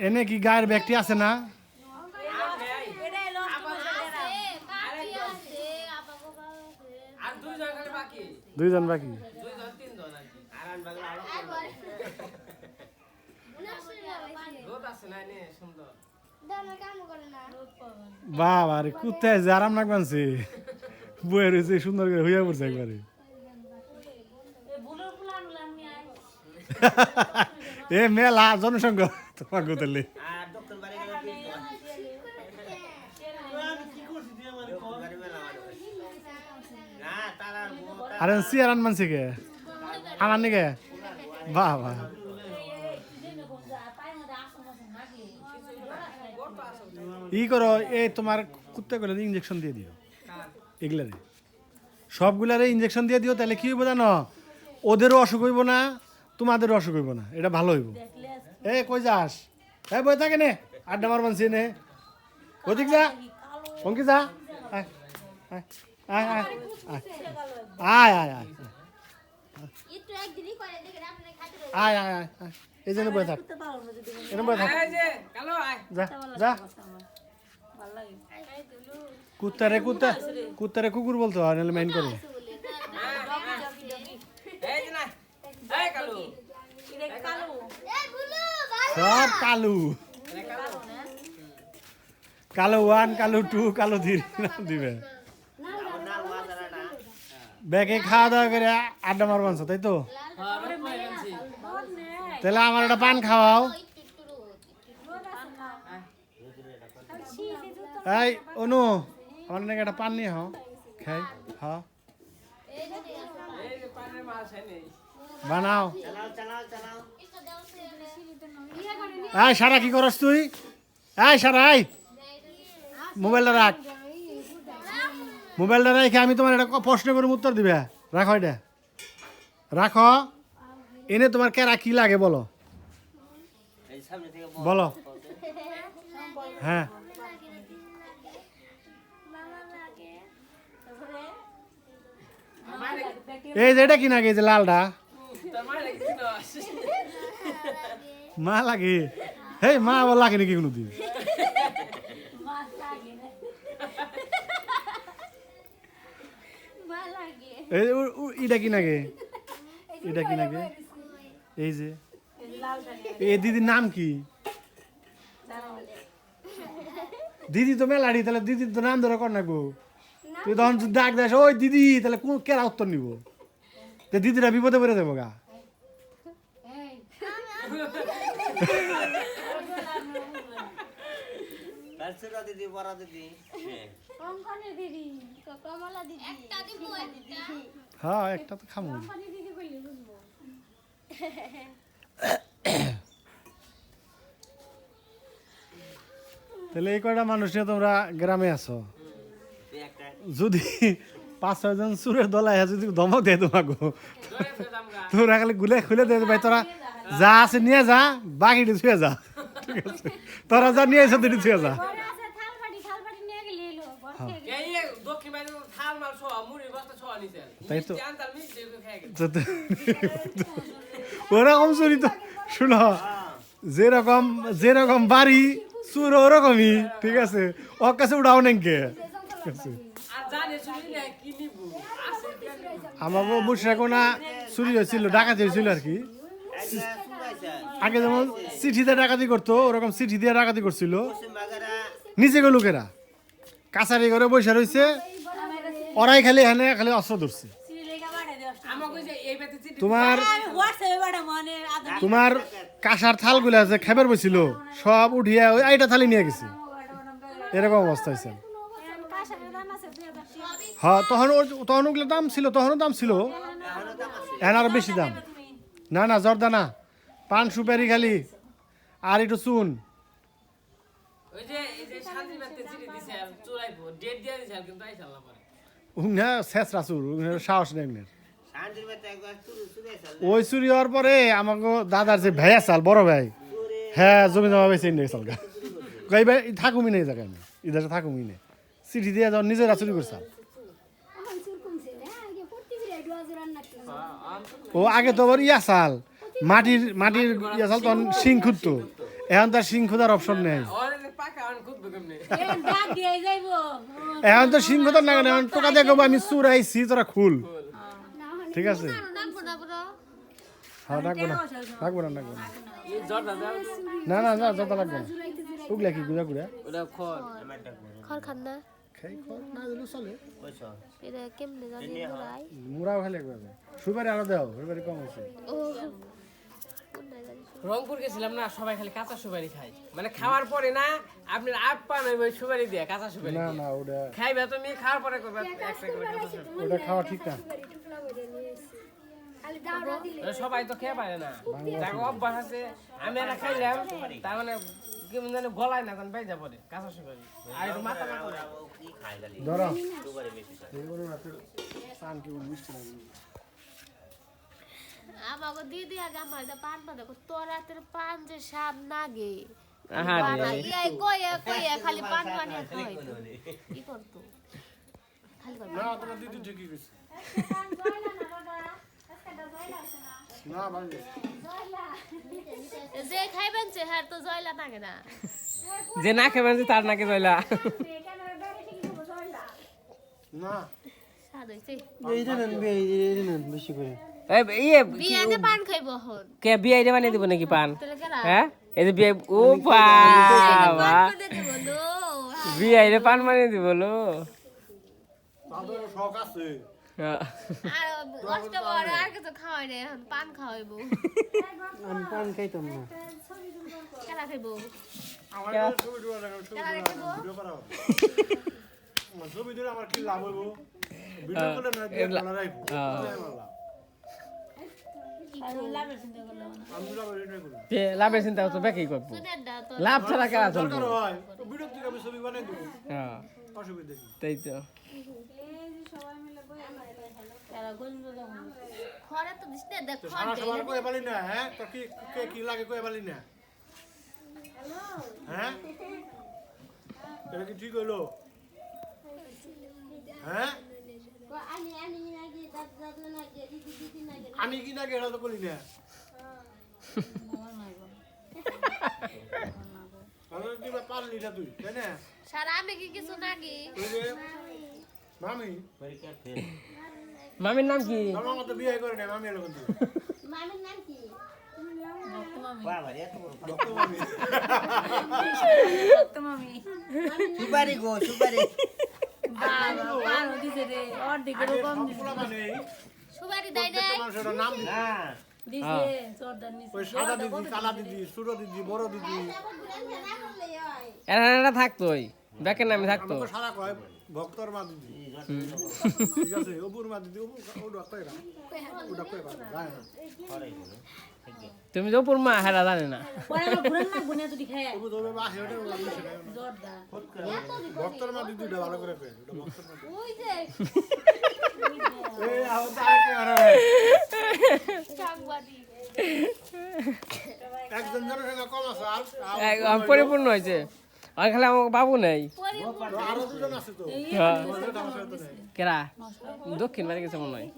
এনে কি গায়ের ব্যক্তি আছে না? দুইজন বাকি? বাবা রে কোথায় যে আরাম লাগবানছে বইয়ের সুন্দর করে হইয়া পড়ছে একবারে। এ মেলা জনসংখ্যা তোমার গোতলে আর সিয়ার আন মানছে কে? আমার নিকে? বাবা। ই করো এই তোমার কুত্তা করে ইঞ্জেকশন দিয়ে দিও। এগুলারে। সবগুলারে ইঞ্জেকশন দিয়ে দিও তাহলে কি হইব জানো? ওদেরও অসুখ হইব না তোমাদেরও অসুখ হইব না এটা ভালো হইব। এ কই যাস? এ বই থাকে নে আড্ডা মারবান সে নে। ওদিক যা অঙ্কি যা। আয় আয় আয় আয় আয়। আয় আয় আয় আয়। এই জন্য থাক। এরকম বই থাক। যে যা কুত্তারে কুত্তা কুত্তারে কুকুর বলতো আর মাইন্ড করে এই যে না এই কালো সব কালু। কালো ওয়ান, কালো টু, কালো দিবে। ব্যাগে খাওয়া দাওয়া করে আড্ডা মার মারবান তাই তো? তাহলে আমার একটা পান খাওয়াও। এই, অনু, আমার নাকি একটা পান নিয়ে হও খাই হ্যাঁ বানাও। যে পানের মাছ এই সারা কি করস তুই? এই সারা, এই। মোবাইলটা রাখ। মোবাইলটা রেখে আমি তোমার একটা প্রশ্ন করে, উত্তর দিবে। রাখো এটা রাখো। এনে তোমার কেরা কি লাগে বলো। বলো। হ্যাঁ। এই যে এটা কি নাকি যে লালটা। মা লাগে। হেই মা আবার লাগে নাকি কোনো দিন এই যে উ- উ- এটা কি নাকি এটা কি নাকি এই যে। এই দিদির নাম কি? দিদি তো মেলাড়ি তাহলে দিদির তো নাম ধরে কর না গো তুই তখন ডাক দেস ওই দিদি তাহলে কোন কেরা উত্তর নিব? তো দিদিরা বিপদে পড়ে যাব গা হ্যাঁ একটা তো খামু তাহলে এই কয়টা মানুষ নিয়ে তোমরা গ্রামে আছো? যদি পাঁচ ছয়জন সুরের দলায় যদি দমক দেয় তোমাকে তোমরা খালি গুলে খুলে দেয় তোরা যা আছে নিয়ে যা বাকি ছুঁয়ে যা। ঠিক আছে? তোরা যা নিয়ে এসে দুটি ছুঁয়ে যা। হ্যাঁ। তাই তো। ওরকম চুরি তো শুনো। যেরকম যেরকম বাড়ি চুর ওরকমই ঠিক আছে? ও কাছে উড়াও নেনকে ঠিক আছে আমার মুর্শিদাগুনা চুরি হয়েছিল ডাকাতি হয়েছিল আর কি। আগে যেমন চিঠিতে ডাকাতি করতো, ওরকম চিঠি দিয়ে ডাকাতি করছিল। নিচে গো লোকেরা, কাছারি করে বসে রয়েছে ওরাই খালি এখানে খালি অস্ত্র ধরছে। চিঠি তোমার তোমার কাঁসার থালগুলো আছে খেবার বসছিল সব উঠিয়া ওই আইটা থালি নিয়ে গেছে। এরকম অবস্থা হয়েছে হ্যাঁ তখন তখন ওগুলো দাম ছিল, তখনও দাম ছিল। এখন আরও বেশি দাম। না না জর্দা না। পান সুপারি খালি। আর একটু চুন। শেষ সাহস ওই দাদার যে ভাইয়া চাল বড় ভাই হ্যাঁ থাকুমি নেই জায়গায় আমি। ইদারে চিঠি দিয়ে নিজেরা চুরি করে চাল ও, আগে তো আবার ইয়া চাল। মাটির মাটির ইয়া চাল তখন শিং খুঁজতো এখন তার শিং খোঁজার অপশন নেই। ওরে এখন তো শিং খোঁজার না এখন টোকা কব আমি চুরাইছি তোরা খুল। ঠিক আছে? হ্যাঁ ডাকবো না। ডাকবো না ডাকবো না। জর্দা না না না, যত লাগবে না। উগলা কি, গুড়া গুড়া? খর খান না। খাই খর না দিলেও চলে। এটা কেমনে জানি ঘুরাই মুড়াও খালি একবার সুপারি আরও দেও সুপারি কম আছে ও রংপুর গেছিলাম না সবাই খালি কাঁচা সুপারি খায়। মানে খাওয়ার পরে না আপনার আপ্যায়ন হইবে ওই সুপারি দিয়ে কাঁচা সুপারি না। না ওটা খাইবে তুমি খাওয়ার পরে করবে ওটা খাওয়া ঠিক না। সবাই তো খেয়ে পারে না। দেখো অভ্যাস আছে আমি এটা খাইলাম তার মানে কেমন জানি গলায় না তখন বেজা পড়ে কাঁচা সুপারি আর একটু মাথা মাথা ধরো। এগুলো না তোর সান কি মিষ্টি লাগে আমাকে দিদি আগে আমার এটা পান পাতা তোর রাতের পান যে সাপ কইয়া খালি পান বানিয়ে খাওয়াইতো কি করতো? খালি না তোমার দিদি ঠিকই গেছে না ভাই যে খাইবেন সে হার তো জয়লা থাকে না। যে না খাবেন যে তার নাকি জয়লা। না। ইয়ে পান এটা দিব নাকি পান খাওয়াইবো। আমি পান খাইতাম না। খাইবো আমার ছবি দিলে আমার কি লাভ হইব? ভিডিও করলে না দিয়ে ভালো রাখব তে লাভের চিন্তা তো বেকি করব। তো। লাভ ছাড়া কেনা চলবো। হয় তো ভিডিও থেকে আমি ছবি বানাই দেবো হ্যাঁ অসুবিধা কি তাই তো ঘরে তো দিস না দেখ সারা সবার কয়ে পালি না হ্যাঁ? তো কি কে কি লাগে কয়ে পালি না? হ্যাঁ? এটা কি ঠিক হইল হ্যাঁ? আমি কি না গেড়া তো করি না। পারলি না তুই তাই না? সারা আমি কি কিছু নাকি? মামি? মামির নাম কি? আমার মতো বিয়ে করে না মামি এরকম তুই সুপারি গো সুপারি। আগে সবগুলা এই সুবারি দেয় প্রত্যেকটা নাই মানুষের নাম দিদি ওই সাদা দিদি কালা দিদি সুরো দিদি বড় দিদি। এরা এরা থাকতো ওই ব্যাকের নামে থাকতো। সারা কয় ভক্তর মা দিদি ঠিক আছে অপুর মা দিদি অপু না ওটা কয় না জানে না তুমি যে উপর মা হেরা জানে না ভক্তর মা দিদি ভালো করে একজন পরিপূর্ণ হয়েছে আর খালি আমার বাবু নেই। আরও দুজন আছে তো হ্যাঁ। নেই কেরা? দক্ষিণ বাড়ি গেছে মনে হয়।